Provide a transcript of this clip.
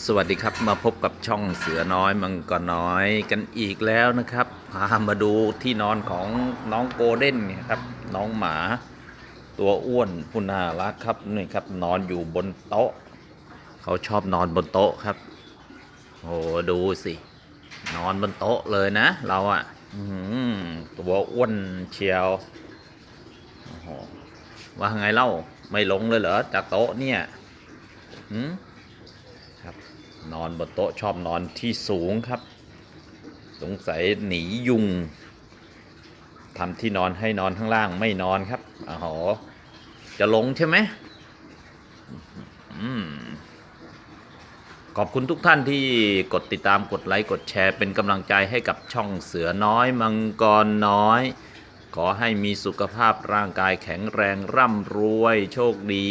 สวัสดีครับมาพบกับช่องเสือน้อยมังกรน้อยกันอีกแล้วนะครับ พามาดูที่นอนของน้องโกลเด้นเนี่ยครับ น้องหมา ตัวอ้วนผู้น่ารักครับนี่ครับ นอนอยู่บนโต๊ะ เขาชอบนอนบนโต๊ะครับโอ้ดูสิ นอนบนโต๊ะเลยนะ เราอะ่ะอื้อหือตัวอ้วนเชียวโหว่าไงเล่าไม่ลงเลยเหรอจากโต๊ะเนี่ยหืม นอนบนโต๊ะชอบนอนที่สูงครับ สงสัยหนียุงทำที่นอนให้นอนข้างล่างไม่นอนครับอ๋อจะลงใช่ไหมมขอบคุณทุกท่านที่กดติดตามกดไลค์กดแชร์เป็นกำลังใจให้กับช่องเสือน้อยมังกรน้อย ขอให้มีสุขภาพร่างกายแข็งแรงร่ำรวย โชคดี